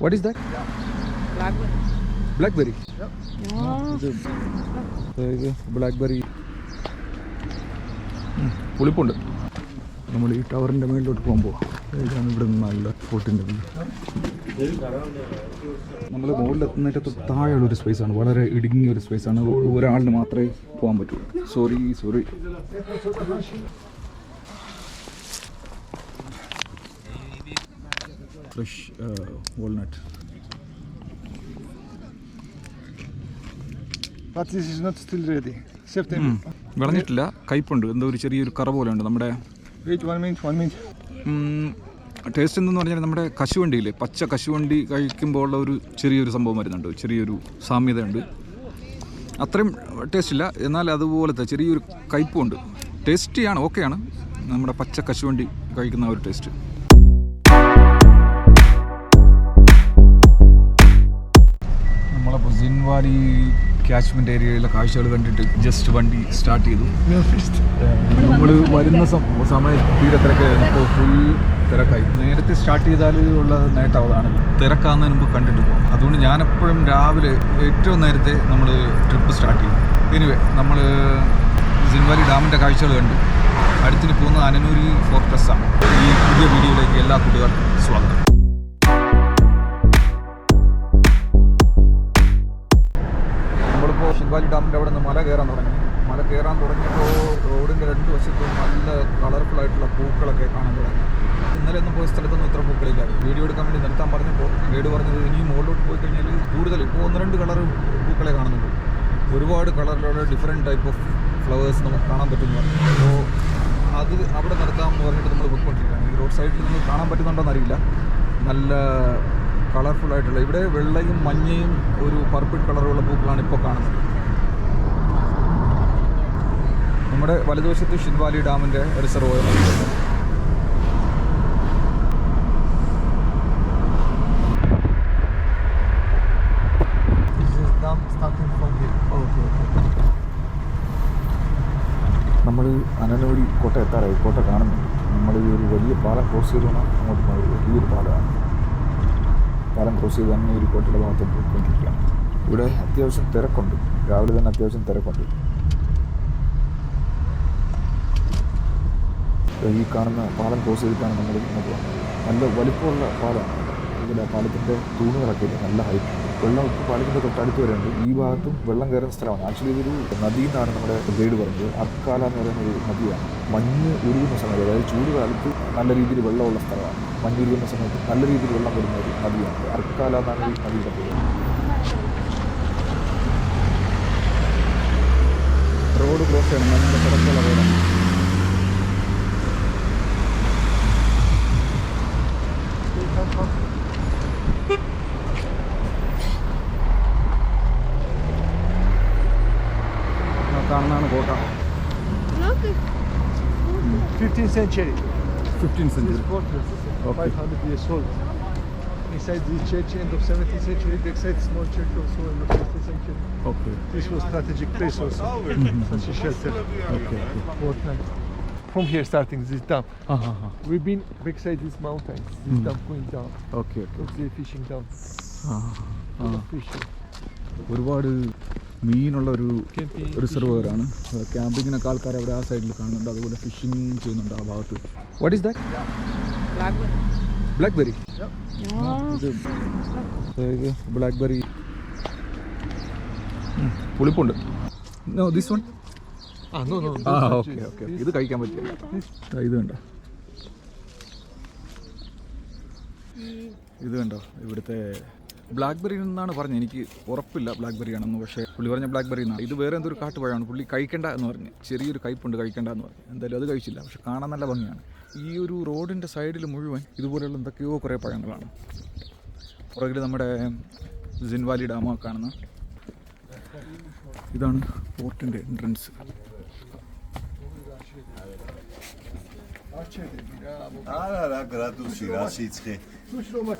What is that There ഇത് ഇത് blackberry. പുളിപ്പുണ്ട്. നമ്മൾ ഈ ടവറിന്റെ മേളിലോട്ട് പോകുമ്പോൾ ഇതാണ് ഇവിടെ നല്ല ഫോട്ടിന്റെ നമ്മൾ മുകളിലെത്തുന്നതിന്റെ തൊട്ട് താഴെയുള്ള ഒരു സ്പേസാണ് വളരെ ഇടുങ്ങിയ ഒരു സ്പേസാണ് ഒരാളിന് മാത്രമേ പോകാൻ പറ്റുള്ളൂ sorry sorry fresh walnut But this is not still ready. September. വിളഞ്ഞിട്ടില്ല. കയ്പുണ്ട്. എന്തോ ഒരു ചെറിയൊരു കറ പോലെ ഉണ്ട് നമ്മുടെ Wait one minute, one minute. Taste എന്തെന്ന് പറഞ്ഞാൽ നമ്മുടെ കശുവണ്ടിയില്ലേ? പച്ച കശുവണ്ടി കഴിക്കുമ്പോൾ ഉള്ള ഒരു ചെറിയൊരു സംഭവം വരുന്നുണ്ട്. ചെറിയൊരു സാമ്യതയുണ്ട്. അത്രയും ടേസ്റ്റ് ഇല്ല. എന്നാൽ അതുപോലത്തെ ചെറിയൊരു കയ്പുണ്ട്. ടേസ്റ്റിയാണ് ഓക്കെയാണ് നമ്മുടെ പച്ച കശുവണ്ടി കഴിക്കുന്ന ഒരു ടേസ്റ്റ് നമ്മളപ്പോൾ ക്യാച്ച്മെന്റ് ഏരിയയിലെ കാഴ്ചകൾ കണ്ടിട്ട് ജസ്റ്റ് വണ്ടി സ്റ്റാർട്ട് ചെയ്തു. നമ്മൾ വരുന്ന സമയം തീരെ തിരക്കായിരുന്നു. ഇപ്പോൾ ഫുൾ തിരക്കായി. നേരത്തെ സ്റ്റാർട്ട് ചെയ്താൽ ഉള്ള നേട്ടം അതാണ് തിരക്കാകുന്നതിന് മുമ്പ് കണ്ടിട്ട് പോകും അതുകൊണ്ട് ഞാനെപ്പോഴും രാവിലെ ഏറ്റവും നേരത്തെ നമ്മൾ ട്രിപ്പ് സ്റ്റാർട്ട് ചെയ്യും. എനിവേ നമ്മൾ സിൻവാലി ഡാമിന്റെ കാഴ്ചകൾ കണ്ടു. അടുത്തിന് പോകുന്നത് അനനൂരി ആണ്. ഈ പുതിയ വീഡിയോയിലേക്ക് എല്ലാ കൂട്ടുകാർക്കും സ്വാഗതം. ഡാമിന്റെ അവിടെ നിന്ന് മല കയറാൻ തുടങ്ങി. മല കയറാൻ തുടങ്ങിയപ്പോൾ റോഡിന്റെ രണ്ട് വശത്തും നല്ല കളർഫുൾ ആയിട്ടുള്ള പൂക്കളൊക്കെ കാണാൻ തുടങ്ങി. ഇന്നലെ ഒന്നും പോയ സ്ഥലത്തൊന്നും ഇത്ര പൂക്കളില്ല വീഡിയോ എടുക്കാൻ വേണ്ടി നിർത്താൻ പറഞ്ഞപ്പോൾ ഗൈഡ് പറഞ്ഞത് ഇനി മുകളിലോട്ട് പോയി കഴിഞ്ഞാൽ കൂടുതൽ ഇപ്പോൾ ഒന്ന് രണ്ട് കളർ പൂക്കളെ കാണുന്നുള്ളൂ. ഒരുപാട് കളറിലുള്ള ഡിഫറെന്റ് ടൈപ്പ് ഓഫ് ഫ്ലവേഴ്സ് നമുക്ക് കാണാൻ പറ്റുന്നു. അപ്പോൾ അത് അവിടെ നിർത്താമെന്ന് പറഞ്ഞിട്ട് നമ്മൾ പോയിക്കൊണ്ടിരിക്കുകയാണ്. ഈ റോഡ് സൈഡിൽ നിന്ന് കാണാൻ പറ്റുന്നുണ്ടോയെന്ന് അറിയില്ല. നല്ല കളർഫുൾ ആയിട്ടുള്ള ഇവിടെ വെള്ളയും മഞ്ഞയും ഒരു പർപ്പിൾ കളറുള്ള പൂക്കളാണ് ഇപ്പോൾ കാണുന്നത്. നമ്മുടെ വലതുവശത്ത് ഷിൻവാലി ഡാമിന്റെ റിസർവോയർ ഓക്കെ നമ്മൾ അനനോടി കോട്ട എത്താറായി. കോട്ട കാണുന്നുണ്ട് നമ്മൾ ഈ ഒരു വലിയ പാലം ക്രോസ് ചെയ്താണ് അങ്ങോട്ട് പോയത്. വലിയൊരു പാലമാണ് പാലം ക്രോസ് ചെയ്ത് തന്നെ ഒരു കോട്ടയുടെ ഭാഗത്ത് പോയിക്കൊണ്ടിരിക്കുകയാണ്. ഇവിടെ അത്യാവശ്യം തിരക്കുണ്ട്. രാവിലെ തന്നെ അത്യാവശ്യം തിരക്കുണ്ട്. ഈ കാണുന്ന പാലം ക്രോസ് ചെയ്തിട്ടാണ് നമ്മൾ ഇങ്ങോട്ട് നല്ല വലിപ്പമുള്ള പാലമാണ് ഇതിന്റെ പാലത്തിന്റെ തൂണുകളൊക്കെ നല്ല ഹൈറ്റ് വെള്ളം ഇപ്പോൾ പാലത്തിന്റെ തൊട്ടടുത്ത് വരെയുണ്ട്. ഈ ഭാഗത്തും വെള്ളം കയറുന്ന സ്ഥലമാണ്. ആക്ച്വലി ഇതൊരു നദി എന്നാണ് നമ്മുടെ ഗൈഡ് പറഞ്ഞത്. അർക്കാല എന്ന് പറയുന്ന ഒരു നദിയാണ്. മഞ്ഞ് ഉരുകുന്ന സമയത്ത് അതായത് ചൂട് കാലത്ത് നല്ല രീതിയിൽ വെള്ളമുള്ള സ്ഥലമാണ്. മഞ്ഞ് ഉരുകുന്ന സമയത്ത് നല്ല രീതിയിൽ വെള്ളം വരുന്ന ഒരു നദിയാണ്. അർക്കാല എന്നാണ് ഈ നദിയുടെ പേര്. റോഡ് ക്രോസ് ചെയ്യണം. നല്ല തിരക്കുള്ള റോഡാണ് കാണുന്നതാണ് കോട്ട 15th century. Fifteen This century fortress, Okay. 500 years old. Inside the church, end of 17th century, backside small church also in the 15th century. Okay This was strategic place also, such a shelter. Okay Wartime. From here starting this dam. ആ ഹാ ഹാ We've been backside these mountains, this dam going down. Okay okay Look, they're fishing down. ആ Full of fishing. ഒരുപാട് മീനുള്ള ഒരു റിസർവറാണ് ക്യാമ്പിങ്ങിനൊക്കെ ആൾക്കാർ അവിടെ ആ സൈഡിൽ കാണുന്നുണ്ട്. അതുപോലെ ഫിഷിംഗ് ചെയ്യുന്നുണ്ട് ആ ഭാഗത്ത്. വാട്ട് ഈസ് ദാറ്റ് ബ്ലാക്ക്ബെറി ഇത് blackberry പുളിപ്പുണ്ട്. No this one Ah, no, no. ആ ഓക്കെ. ഓക്കെ ഇത് കഴിക്കാൻ പറ്റില്ല ഇത് കണ്ടോ? ഇത് കണ്ടോ? ഇവിടുത്തെ ബ്ലാക്ക്ബെറിയിൽ നിന്നാണ് പറഞ്ഞത് എനിക്ക് ഉറപ്പില്ല ബ്ലാക്ക്ബെറി ആണെന്ന് പക്ഷേ പുള്ളി പറഞ്ഞ ബ്ലാക്ക്ബെറി എന്നാണ് ഇത് വേറെ എന്തൊരു കാട്ടുപഴമാണ് പുള്ളി കഴിക്കേണ്ട എന്ന് പറഞ്ഞ് ചെറിയൊരു കയ്പുണ്ട് കഴിക്കേണ്ട എന്ന് പറഞ്ഞു എന്തായാലും അത് കഴിച്ചില്ല പക്ഷെ കാണാൻ നല്ല ഭംഗിയാണ് ഈ ഒരു റോഡിന്റെ സൈഡിൽ മുഴുവൻ ഇതുപോലെയുള്ള എന്തൊക്കെയോ കുറേ പഴങ്ങളാണ് പുറകിൽ നമ്മുടെ സിൻവാലി ഡാമൊക്കെ കാണുന്ന ഇതാണ് പോർട്ടിന്റെ entrance Ah, là, là, gradu și rasițke. Nu.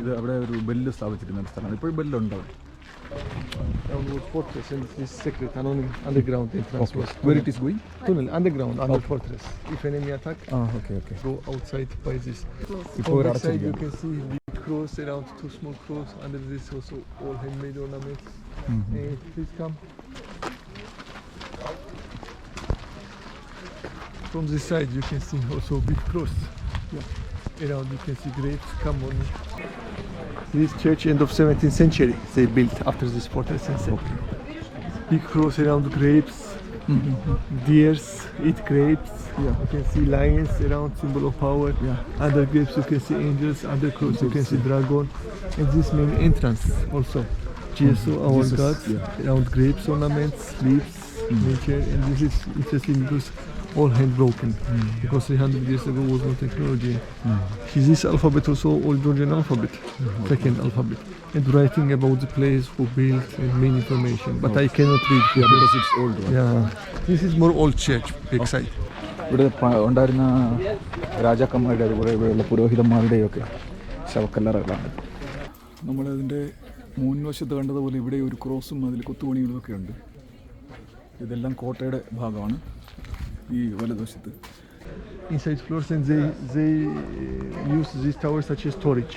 ഇത് അവിടെ ഒരു ബെല്ല് സ്ഥാപിച്ചിരുന്ന ഒരു സ്ഥലമാണ് ഇപ്പോഴും ബെല്ലുണ്ടോ Downward fortress and this secret anonymous underground entrance was where it is going tunnel underground under fortress. If enemy attack, ah okay okay go outside by this. ഇപ്പോൾ On ഒരു that side you അടച്ചിരിക്കുകയാണ് can see big cross around two small cross. Under this also all handmade ornaments. Eh, please come. From this side you can see also big cross. Yeah. Around you can see grapes. Come on. This church end of 17th century they built after this fortress and Big cross around grapes. mm -hmm. Deers eat grapes. Yeah. You can see lions around, symbol of power. Yeah. Under grapes you can see angels. Under cross you can see dragon. And this main entrance also. Jesus, our Jesus, God. yeah. Around grapes, ornaments, leaves, nature. And this is interesting because all hand broken. Because 300 years ago was no technology. Mm. This alphabet also all Georgian alphabet, mm. second alphabet. And writing about the place who built and main information. But I cannot read here. because it's old one. Yeah, this is more old church, big okay. side. ഇവിടെ ഉണ്ടായിരുന്ന രാജാക്കന്മാരുടെ അതുപോലെ ഇവിടെയുള്ള പുരോഹിതന്മാരുടെയൊക്കെ ശവക്കല്ലറകളാണ് നമ്മളതിന്റെ മുൻവശത്ത് കണ്ടതുപോലെ ഇവിടെ ഒരു ക്രോസും അതിൽ കൊത്തുപണികളും ഒക്കെ ഉണ്ട് ഇതെല്ലാം കോട്ടയുടെ ഭാഗമാണ് ഈ വലതുവശത്ത്. Inside floors and they they uh, use these towers such as storage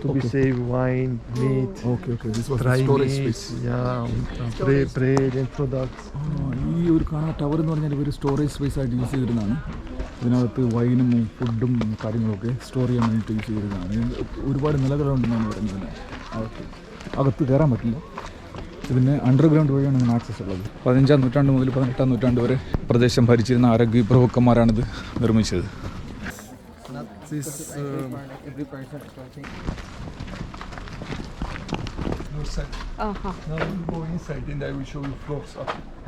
to be safe save wine, meat, okay, okay. This this dry storage meat, space yeah, bread, bread and products. ഈ ഒരു കാണാ tower എന്ന് പറഞ്ഞാൽ ഒരു storage space ആയിട്ട് use ചെയ്തിരുന്നതാണ്. അതിനകത്ത് വൈനും ഫുഡും കാര്യങ്ങളൊക്കെ സ്റ്റോർ ചെയ്യാൻ വേണ്ടിയിട്ട് യൂസ് ചെയ്തിരുന്നതാണ്. ഒരുപാട് നിലകളുണ്ടെന്നാണ് പറയുന്നത്. ഓക്കെ. അകത്ത് കയറാൻ പറ്റില്ല. ഇതിന് അണ്ടർഗ്രൗണ്ട് വഴിയാണ് ഇതിന് ആക്സസ് ഉള്ളത്. പതിനഞ്ചാം നൂറ്റാണ്ട് മുതൽ പതിനെട്ടാം നൂറ്റാണ്ട് വരെ പ്രദേശം ഭരിച്ചിരുന്ന ആരോഗ്യ പ്രഭുക്കന്മാരാണിത് നിർമ്മിച്ചത്.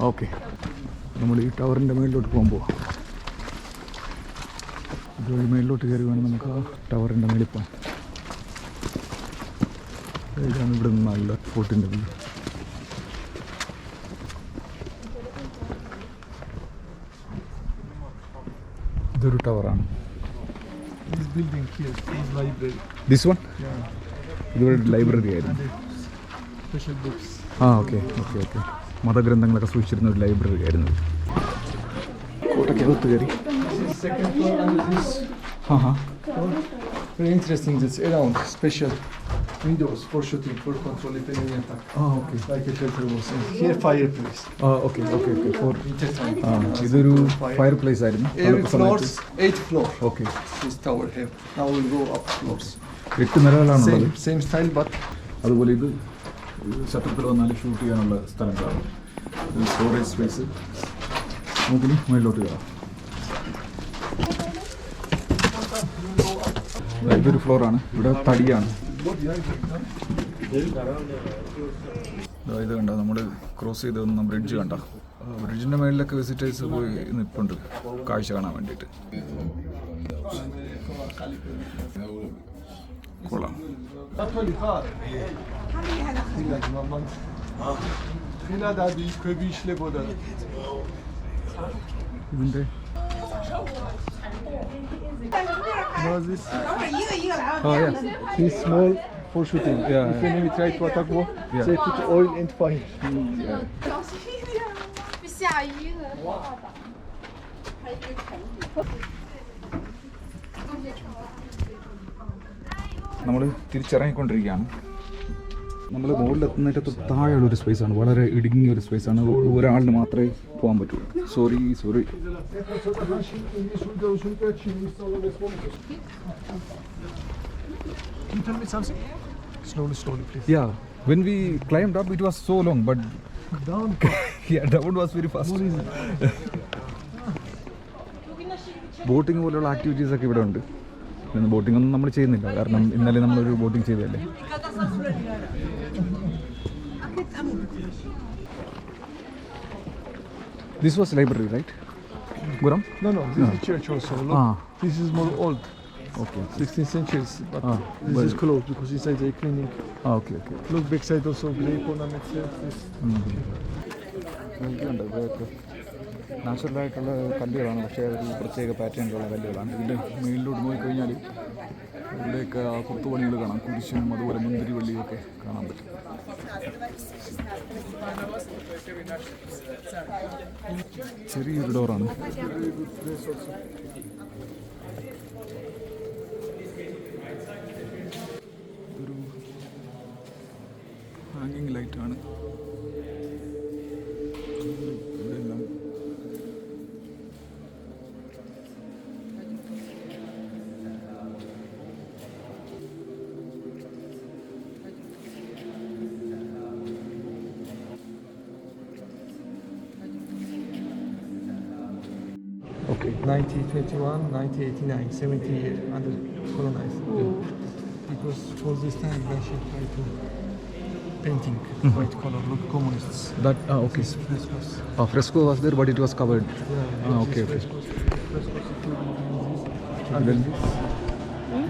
ഓക്കെ നമ്മൾ ഈ ടവറിന്റെ മേളിലോട്ട് പോകാൻ പോവാം ഇതുവഴി മേളിലോട്ട് കയറി വേണം നമുക്ക് ആ ടവറിന്റെ മേളിൽ പോകാം ഇതാണ് ഇവിടെ നിന്ന് നല്ല ഫോട്ടിന്റെ വ്യൂ ഇതൊരു ടവറാണ് This building here is library. This one Yeah. ഇതുവരെ ലൈബ്രറി ആയിരുന്നു And special books. ആ ഓക്കെ ഓക്കെ ഓക്കെ മതഗ്രന്ഥങ്ങളൊക്കെ സൂക്ഷിച്ചിരുന്ന ഒരു ലൈബ്രറി ആയിരുന്നു കോട്ടയ്ക്കകത്ത് കയറി ആ ഹാ. Very interesting. It's around special windows for shooting, for control if enemy attack. Oh, okay. Like a shelter was. And here fireplace. ആ okay okay okay for Winter time. ആ ഇതൊരു ഫയർ പ്ലേസ് ആയിരുന്നു Every തണുപ്പ് സമയത്ത്. floors, eight floor. Okay This tower here. Now we'll go up floors. എട്ട് നിലകളാണുള്ളത് Same, same style, but അതുപോലെ ഇത് ശത്രുക്കൾ വന്നാൽ ഷൂട്ട് ചെയ്യാനുള്ള സ്ഥലങ്ങളാണ് സ്റ്റോറേജ് സ്പേസ് നമുക്കിനി മുകളിലോട്ട് കയറാം ഇതൊരു ഫ്ലോറാണ് ഇവിടെ തടിയാണ് ഇത് കണ്ട നമ്മൾ ക്രോസ് ചെയ്ത് വന്ന ബ്രിഡ്ജ് കണ്ട? ബ്രിഡ്ജിന്റെ മേളിലൊക്കെ വിസിറ്റേഴ്സ് പോയി നിൽപ്പുണ്ട് കാഴ്ച കാണാൻ വേണ്ടിട്ട് കൊള്ളാം. ഇതിന്റെ Moses. Oh yeah, he's small for shooting. Yeah. If yeah. enemy try to attack you, yeah. say put oil and fire. Yeah. നമ്മൾ തിരിച്ചിറങ്ങിക്കൊണ്ടിരിക്കുകയാണ് നമ്മൾ മുകളിലെത്തുന്നതിന്റെ താഴെയുള്ള ഒരു സ്പേസാണ് വളരെ ഇടുങ്ങിയ ഒരു സ്പേസാണ് ഒരാളിന് മാത്രമേ പോകാൻ പറ്റുള്ളൂ sorry sorry please. Yeah when we climbed up it was so long but Down. Was very fast boating പോലുള്ള ആക്ടിവിറ്റീസ് ഒക്കെ ഇവിടെ ഉണ്ട്. ബോട്ടിംഗ് ഒന്നും നമ്മൾ ചെയ്യുന്നില്ല. കാരണം ഇന്നലെ നമ്മളൊരു boating ചെയ്തതല്ലേ? This was library, right? Guram? No, no, this is church also. Look, Ah. this is more old, Okay. 16th centuries. But Ah, this well- is closed because inside they cleaning. Ah, okay, okay. Look, backside also grape ornaments. here, This. ഇവിടെയൊക്കെ നാച്ചുറലായിട്ടുള്ള കല്ലുകളാണ് പക്ഷേ ഒരു പ്രത്യേക പാറ്റേണിലുള്ള കല്ലുകളാണ് ഇതിന്റെ മേളിലോട്ട് നോക്കിക്കഴിഞ്ഞാൽ ഇവിടെയൊക്കെ ആ കൊത്തുപണികൾ കാണാം കുരിശും അതുപോലെ മുന്തിരി വള്ളിയൊക്കെ കാണാൻ പറ്റും ചെറിയൊരു ഡോറാണ്. Okay, 1921, 1989, 70 years under colonized. Mm. It was for this time Russia tried to painting white color, look communists. That ah, okay. Frescoes. Ah, fresco was there, but it was covered. Yeah, Ah, okay. okay, okay. frescoes. Frescoes. And then this.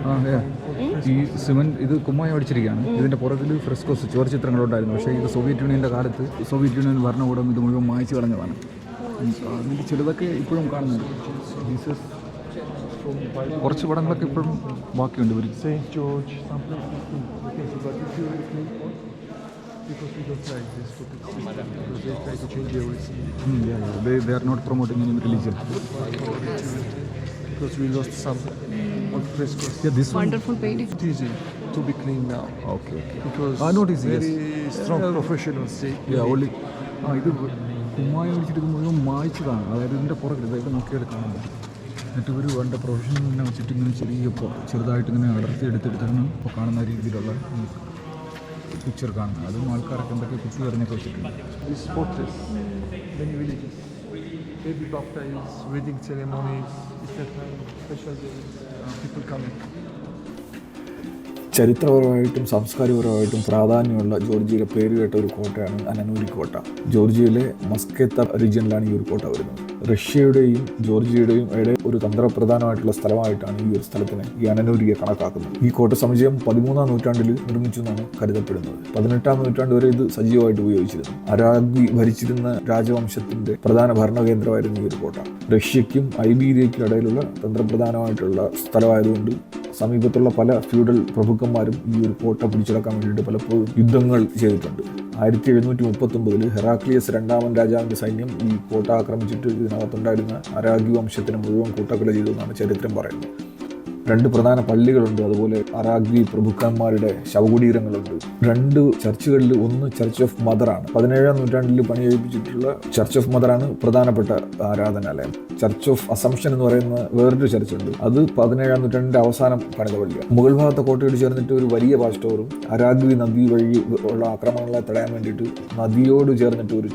ആ yeah. ഈ cement ഇത് കുമ്മായി അടിച്ചിരിക്കുകയാണ് ഇതിന്റെ പുറകിൽ ഫ്രെസ്കോസ് ചുവർ ചിത്രങ്ങളുണ്ടായിരുന്നു പക്ഷേ ഇത് Soviet യൂണിയന്റെ കാലത്ത് സോവിയറ്റ് യൂണിയൻ ഭരണകൂടം ഇത് മുഴുവൻ മായച്ചു കളഞ്ഞതാണ് ഉം, അതിൽ ചിലതൊക്കെ ഇപ്പോഴും കാണുന്നുണ്ട് ജീസസ് കുറച്ച് പടങ്ങളൊക്കെ ഇപ്പോഴും ബാക്കിയുണ്ട് ഇവർ Saint George, some places too. Okay, so but if you will clean all, because we don't like this for the system, because they try to change everything. They are not promoting any religion Because we lost some of frescoes. This Wonderful painting. It's easy to be cleaned now. Okay okay Because Ah, not easy, yes. very strong professionals. They, yeah only ah ഇത് അടിച്ചിട്ട് ഇത് മുഴുവൻ മായ്ച്ചതാണ് അതായത് ഇതിന്റെ പുറകിൽ ഇതായിട്ട് നോക്കിയാൽ കാണാൻ പറ്റും. എന്നിട്ട് ഒരു വേണ്ട പ്രൊഫഷണൽ തന്നെ വെച്ചിട്ട് ഇങ്ങനെ ചെറിയ ചെറുതായിട്ട് ഇങ്ങനെ അടർത്തി എടുത്തെടുത്താണ് ഇപ്പോൾ കാണുന്ന രീതിയിലുള്ള പിക്ചർ കാണുന്നത്. അതും ആൾക്കാരൊക്കെ എന്തൊക്കെ കുത്തി എറിഞ്ഞൊക്കെ വെച്ചിട്ടുണ്ട്. ചരിത്രപരമായിട്ടും സാംസ്കാരികപരമായിട്ടും പ്രാധാന്യമുള്ള ജോർജിയയിലെ പേരുകേട്ട ഒരു കോട്ടയാണ് അനനൂരി കോട്ട. ജോർജിയയിലെ മസ്കേത്ത റീജിയനിലാണ് ഈ ഒരു കോട്ട വരുന്നത്. റഷ്യയുടെയും ജോർജിയയുടെയും ഇടയിൽ ഒരു തന്ത്രപ്രധാനമായിട്ടുള്ള സ്ഥലമായിട്ടാണ് ഈ ഒരു സ്ഥലത്തിനെ ഈ അനനൂരിയെ കണക്കാക്കുന്നത്. ഈ കോട്ട സമുച്ചയം പതിമൂന്നാം നൂറ്റാണ്ടിൽ നിർമ്മിച്ചു എന്നാണ് കരുതപ്പെടുന്നത്. പതിനെട്ടാം നൂറ്റാണ്ട് വരെ ഇത് സജീവമായിട്ട് ഉപയോഗിച്ചിരുന്നു. അരാബി ഭരിച്ചിരുന്ന രാജവംശത്തിന്റെ പ്രധാന ഭരണകേന്ദ്രമായിരുന്നു ഈ ഒരു കോട്ട. റഷ്യയ്ക്കും ഐബീരിയയ്ക്കും ഇടയിലുള്ള തന്ത്രപ്രധാനമായിട്ടുള്ള സ്ഥലമായതുകൊണ്ട് സമീപത്തുള്ള പല ഫ്യൂഡൽ പ്രഭുക്കന്മാരും ഈ ഒരു കോട്ട പിടിച്ചെടുക്കാൻ വേണ്ടിയിട്ട് പലപ്പോഴും യുദ്ധങ്ങൾ ചെയ്തിട്ടുണ്ട്. ആയിരത്തി എഴുന്നൂറ്റി മുപ്പത്തൊമ്പതിൽ ഹെറാക്ലിയസ് രണ്ടാമൻ രാജാവിന്റെ സൈന്യം ഈ കോട്ട ആക്രമിച്ചിട്ട് ഇതിനകത്തുണ്ടായിരുന്ന അരാഗി വംശത്തിന് മുഴുവൻ കൂട്ടക്കൊല ചെയ്തു എന്നാണ് ചരിത്രം പറയുന്നത്. രണ്ട് പ്രധാന പള്ളികളുണ്ട്. അതുപോലെ അറാഗ്വി പ്രഭുക്കന്മാരുടെ ശവകുടീരങ്ങളുണ്ട്. രണ്ട് ചർച്ചുകളിൽ ഒന്ന് ചർച്ച് ഓഫ് മദറാണ് പതിനേഴാം നൂറ്റാണ്ടിൽ പണി കഴിപ്പിച്ചിട്ടുള്ള ചർച്ച് ഓഫ് മദറാണ് പ്രധാനപ്പെട്ട ആരാധനാലയം. ചർച്ച് ഓഫ് അസംഷൻ എന്ന് പറയുന്ന വേറൊരു ചർച്ചുണ്ട് അത് പതിനേഴാം നൂറ്റാണ്ടിന്റെ അവസാനം പണിത പള്ളിയാണ്. മുഗൾ ഭാഗത്തെ കോട്ടയോട് ചേർന്നിട്ട് ഒരു വലിയ വാഷ്ടവറും ടവറും അരാഗ്വി നദി വഴി ഉള്ള ആക്രമണങ്ങളെ തടയാൻ വേണ്ടിയിട്ട് നദിയോട് ചേർന്നിട്ട് ഒരു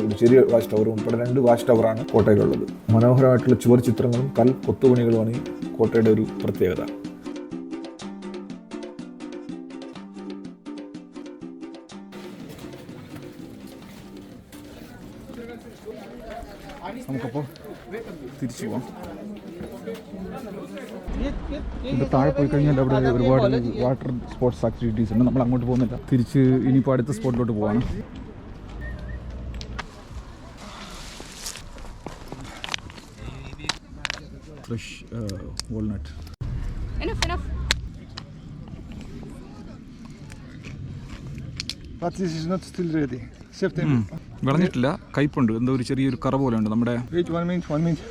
ഒരു ചെറിയ വാച്ച് ടവറും ഉൾപ്പെടെ രണ്ട് വാച്ച് ടവറാണ് കോട്ടയിലുള്ളത്. മനോഹരമായിട്ടുള്ള ചുവർ ചിത്രങ്ങളും കൽ കൊത്തുപണികളുമാണ് ഈ കോട്ടയുടെ ഒരു പ്രത്യേകത. നമുക്കപ്പോൾ തിരിച്ചു പോവാം. ഇവിടെ താഴെ പോയി കഴിഞ്ഞാൽ അവിടെ ഒരുപാട് വാട്ടർ സ്പോർട്സ് ആക്ടിവിറ്റീസ് ഉണ്ട്. നമ്മൾ അങ്ങോട്ട് പോകുന്നില്ല. തിരിച്ച് ഇനിയിപ്പോൾ അടുത്ത സ്പോട്ടിലോട്ട് പോവാണ്. Fresh walnut Enough, enough. But this is not still ready. September. വിളഞ്ഞിട്ടില്ല. കയ്പുണ്ട്. എന്തോ ഒരു ചെറിയൊരു കറ പോലെ ഉണ്ട്. നമ്മുടെ Wait one minute, one minute.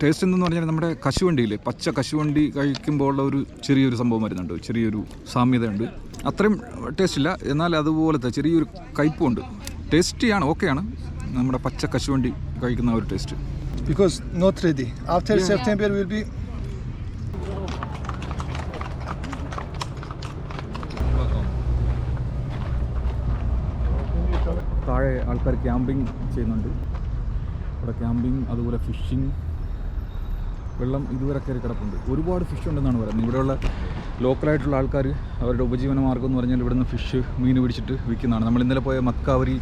Taste എന്തെന്ന് പറഞ്ഞാൽ നമ്മുടെ കശുവണ്ടിയില്ലേ? പച്ച കശുവണ്ടി കഴിക്കുമ്പോൾ ഉള്ള ഒരു ചെറിയൊരു സംഭവം വരുന്നുണ്ട്. ചെറിയൊരു സാമ്യതയുണ്ട്. അത്രയും ടേസ്റ്റ് ഇല്ല. എന്നാൽ അതുപോലത്തെ ചെറിയൊരു കയ്പുണ്ട്. ടേസ്റ്റിയാണ് ഓക്കെയാണ്. നമ്മുടെ പച്ച കശുവണ്ടി കഴിക്കുന്ന ആ ഒരു taste Because not ready. After September will be താഴെ ആൾക്കാർ ക്യാമ്പിങ് ചെയ്യുന്നുണ്ട്. അവിടെ ക്യാമ്പിങ് അതുപോലെ ഫിഷിങ് വെള്ളം ഇതുവരെ കയറി കിടപ്പുണ്ട്. ഒരുപാട് ഫിഷ് ഉണ്ടെന്നാണ് പറയുന്നത്. ഇവിടെയുള്ള ലോക്കലായിട്ടുള്ള ആൾക്കാർ അവരുടെ ഉപജീവന മാർഗം എന്ന് പറഞ്ഞാൽ ഇവിടുന്ന് ഫിഷ് മീൻ പിടിച്ചിട്ട് വിൽക്കുന്നതാണ്. നമ്മൾ ഇന്നലെ പോയ മക്കാവരി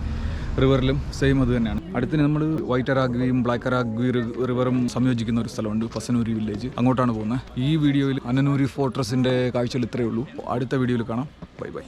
റിവറിലും സെയിം അത് തന്നെയാണ്. അടുത്തിന് നമ്മൾ വൈറ്റ് അറാഗ്വിയും ബ്ലാക്ക് അറാഗ്വി റിവറും സംയോജിക്കുന്ന ഒരു സ്ഥലമുണ്ട് ഫസനൂരി വില്ലേജ് അങ്ങോട്ടാണ് പോകുന്നത്. ഈ വീഡിയോയിൽ അനനൂരി ഫോർട്രസിന്റെ കാഴ്ചകൾ ഇത്രയേ ഉള്ളൂ. അടുത്ത വീഡിയോയിൽ കാണാം. Bye bye